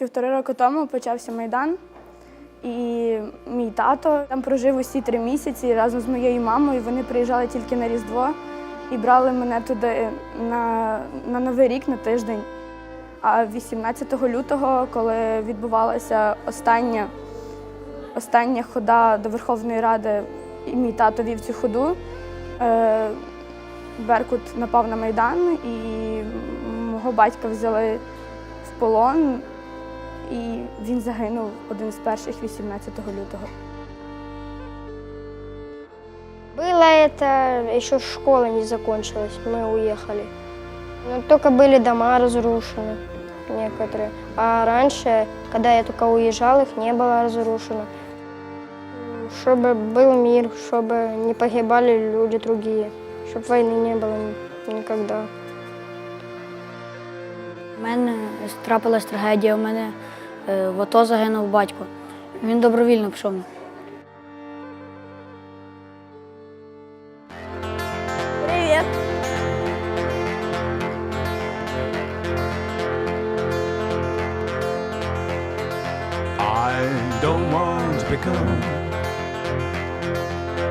Півтори роки тому почався Майдан, і мій тато там прожив усі три місяці разом з моєю мамою. Вони приїжджали тільки на Різдво і брали мене туди на, на Новий рік на тиждень. А 18 лютого, коли відбувалася остання, остання хода до Верховної Ради, і мій тато вів цю ходу, е, Беркут напав на Майдан, і мого батька взяли в полон, і він загинув один з перших 18 лютого. Было это, еще школа не закончилась, мы уехали. Но только были дома разрушены некоторые. А раньше, когда я только уезжал, их не было разрушено. М, Чтобы был мир, чтобы не погибали люди другие, чтобы войны не было ни- никогда. У мене трапилась трагедія. У мене е, в АТО загинув батько. Він добровільно пішов. Привіт! I don't want to become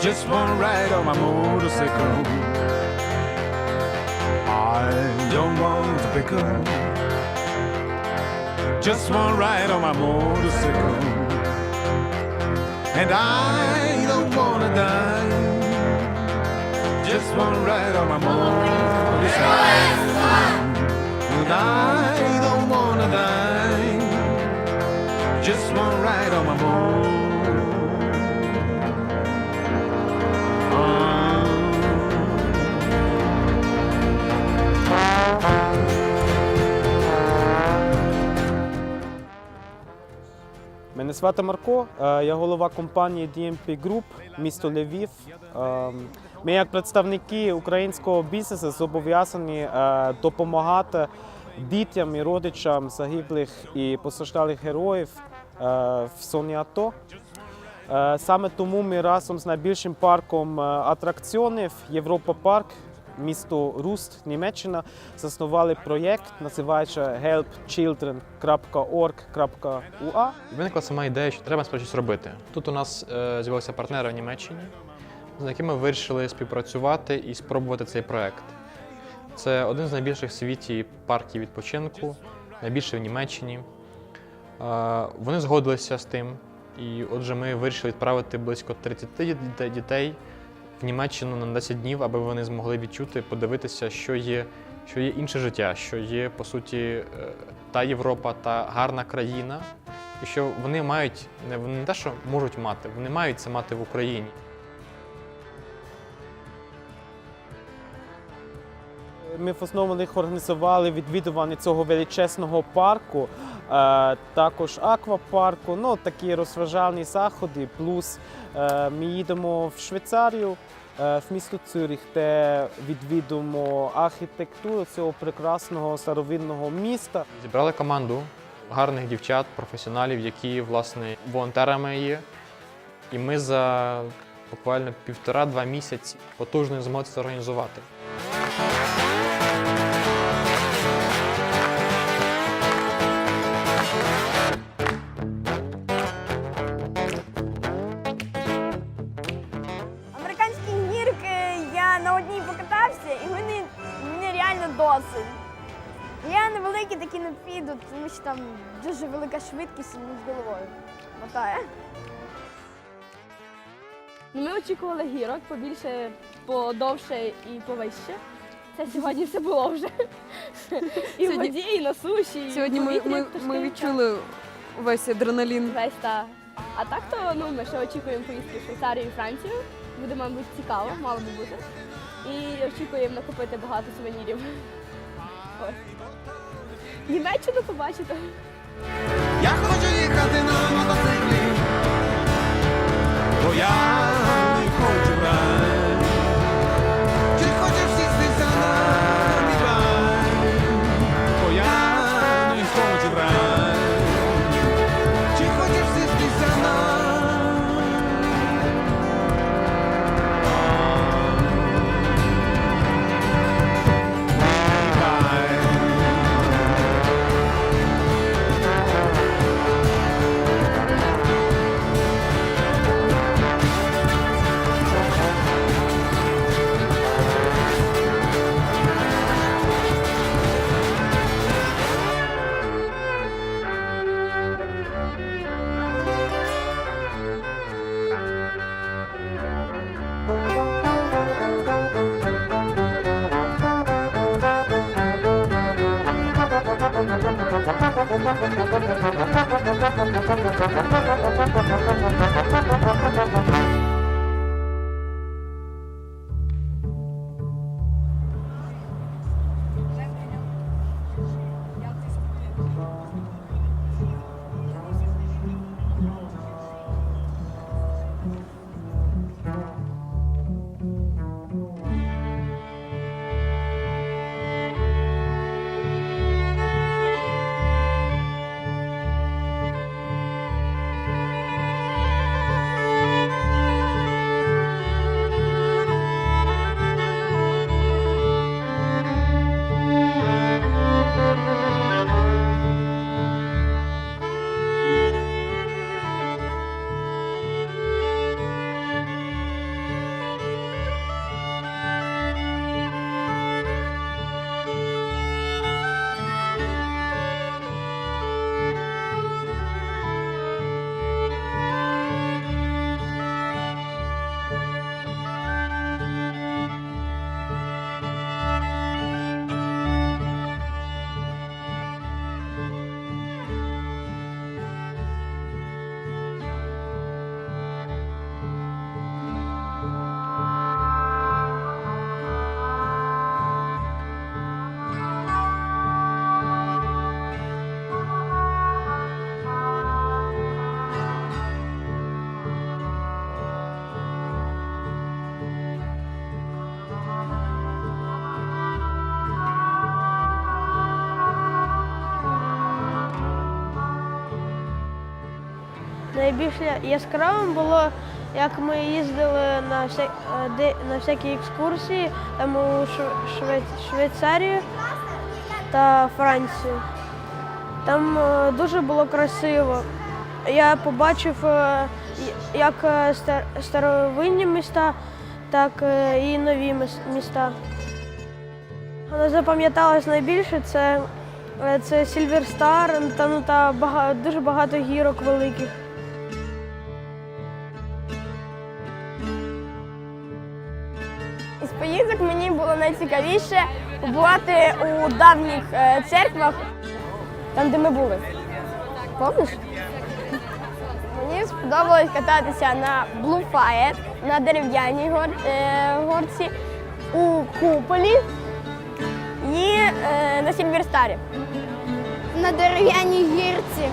just one ride on my motorcycle. I don't want to become just one ride on my motorcycle. And I don't want to die just one ride on my motorcycle. Мене звати Марко, е, я голова компанії DMP Group, місто Львів. Е, Ми, як представники українського бізнесу, зобов'язані е, допомагати дітям і родичам загиблих і постраждалих героїв е, в зоні АТО. Саме тому ми разом з найбільшим парком атракціонів Європа Парк, місто Руст, Німеччина, заснували проєкт, називається helpchildren.org.ua. Виникла сама ідея, що треба щось робити. Тут у нас е, з'явилися партнери в Німеччині, з якими ми вирішили співпрацювати і спробувати цей проект. Це один з найбільших в світі парків відпочинку, найбільший в Німеччині. Е, вони згодилися з тим, і отже, ми вирішили відправити близько 30 дітей- дітей в Німеччину на 10 днів, аби вони змогли відчути, подивитися, що є, що є інше життя, що є по суті е, та Європа, та гарна країна, і що вони мають вони не те, що можуть мати, вони мають це мати в Україні. Ми в основному їх організували відвідування цього величезного парку, також аквапарку, ну такі розважальні заходи. Плюс е, ми їдемо в Швейцарію, е, в місто Цюріх, де відвідуємо архітектуру цього прекрасного старовинного міста. Зібрали команду гарних дівчат, професіоналів, які власне волонтерами є. І ми за буквально півтора-два місяці потужно змогли це організувати. Досить. Я невеликі такі не піду, тому що там дуже велика швидкість і мені з головою мотає. Ну, Ми очікували гірок побільше, подовше і повище. Це сьогодні все було вже. І в воді, і на суші. і в Сьогодні ми, повітрі, ми, пташки ми відчули весь адреналін. Весь та. А так то ну, ми ще очікуємо поїздки в Швейцарію і Францію. Буде, мабуть, цікаво, мало би бути. І очікуємо накупити багато сувенірів. Ось. Німеччину побачите. Я хочу їхати на мотоциклі, бо я не хочу в Thank you. Найбільш яскравим було, як ми їздили на, вся, на всякі екскурсії там у Шве- Шве- Швейцарію та Францію. Там е, дуже було красиво. Я побачив е, як е, старовинні міста, так і нові міста. Запам'яталось найбільше це, це Сільвер Стар та, ну, та дуже багато гірок великих. Було найцікавіше побувати у давніх е, церквах, там, де ми були. Помниш? Мені сподобалось кататися на Blue Fire, на дерев'яній гор, е, горці, у куполі і е, на Сільверстарі. на дерев'яній гірці.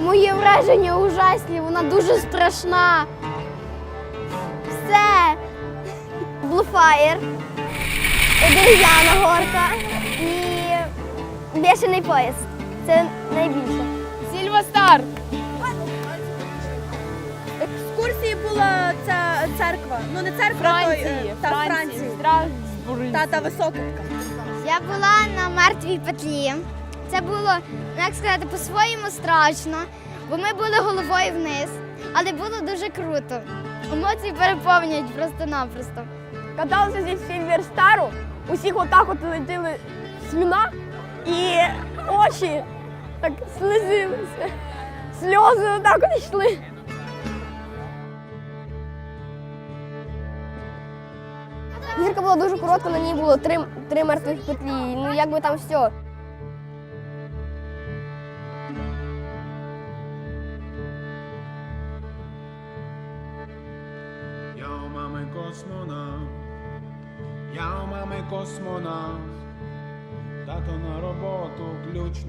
Мої враження ужасні, вона дуже страшна. Блуфаєр, дерев'яна горка і бішений пояс. Це найбільше. Сільвастар! Екскурсії була ця церква. Ну не церква, Франції, та Франції. Тата Високівка. Я була на мертвій петлі. Це було, ну, як сказати, по-своєму страшно, бо ми були головою вниз, але було дуже круто. Емоції переповнюють просто-напросто. Каталися зі Сільверстару, усіх отак от летіли сміна і очі так слезилися. Сльози отак от йшли. Гірка була дуже коротка, на ній було три, три мертвих петлі. Ну якби там все. Ja mamy kosmonaut, ja mamy kosmonaut, тато на роботу ключ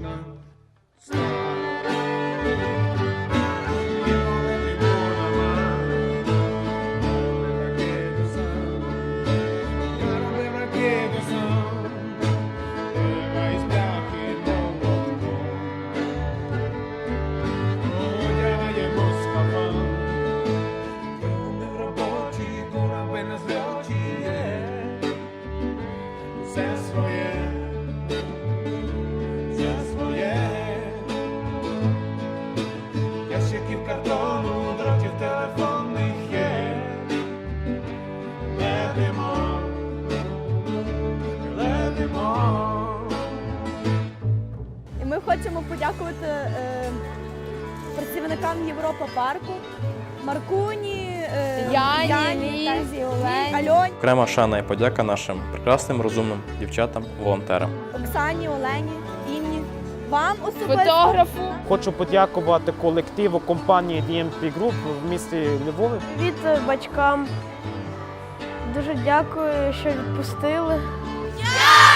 подякувати е, працівникам Європа парку, Маркуні, е, Яні, Лізі, Олені. Альоні, Окрема шана і подяка нашим прекрасним, розумним дівчатам, волонтерам. Оксані, Олені, Інні. Вам особисто. Фотографу. Хочу подякувати колективу компанії DMP Group в місті Львові. Привіт батькам. Дуже дякую, що відпустили. Я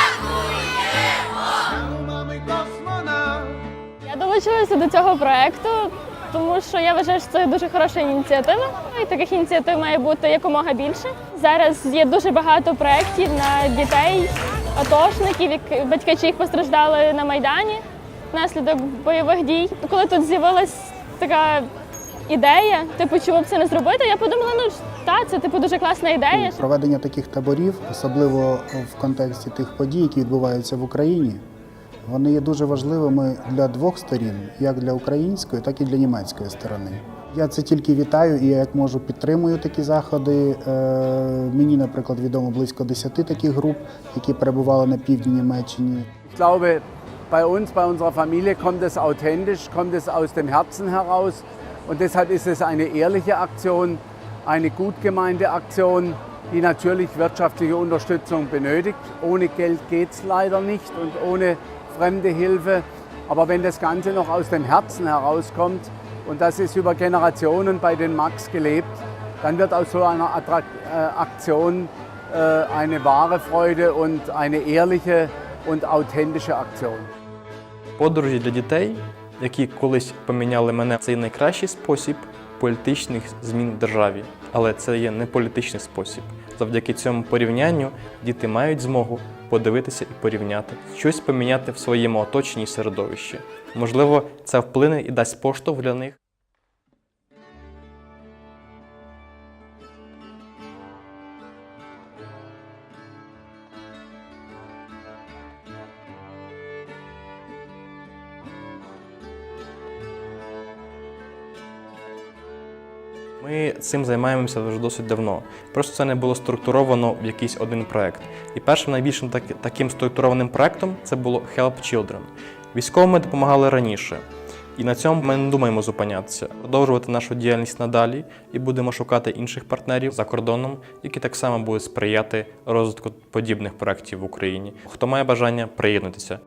долучилася до цього проекту, тому що я вважаю, що це дуже хороша ініціатива. І таких ініціатив має бути якомога більше. Зараз є дуже багато проєктів на дітей, атошників, батьки чиїх постраждали на Майдані внаслідок бойових дій. Коли тут з'явилась така ідея, типу, чому б це не зробити, я подумала, ну та, це типу дуже класна ідея. Проведення таких таборів, особливо в контексті тих подій, які відбуваються в Україні, вони є дуже важливими для двох сторін, як для української, так і для німецької сторони. Я це тільки вітаю і я як можу підтримую такі заходи. Е, Мені, наприклад, відомо близько 10 таких груп, які перебували на півдні Німеччини. Bei uns, bei unserer Familie kommt es authentisch, kommt es aus dem Herzen heraus. Und deshalb ist es eine ehrliche Aktion, eine gut gemeinte Aktion, die natürlich wirtschaftliche Unterstützung benötigt. Ohne Geld geht es leider nicht und ohne fremde Hilfe. Aber wenn das Ganze noch aus dem Herzen herauskommt, und das ist über Generationen bei den Max gelebt, dann wird aus so einer Attrakt äh, Aktion äh, eine wahre Freude und eine ehrliche und authentische Aktion. Подорожі для дітей, які колись поміняли мене, це найкращий спосіб політичних змін в державі. Але це є не політичний спосіб. Завдяки цьому порівнянню діти мають змогу подивитися і порівняти, щось поміняти в своєму оточенні середовищі. Можливо, це вплине і дасть поштовх для них. Ми цим займаємося вже досить давно. Просто це не було структуровано в якийсь один проект. І першим найбільшим так- таким структурованим проектом це було Help Children. Військовим ми допомагали раніше. І на цьому ми не думаємо зупинятися, продовжувати нашу діяльність надалі і будемо шукати інших партнерів за кордоном, які так само будуть сприяти розвитку подібних проєктів в Україні. Хто має бажання приєднатися?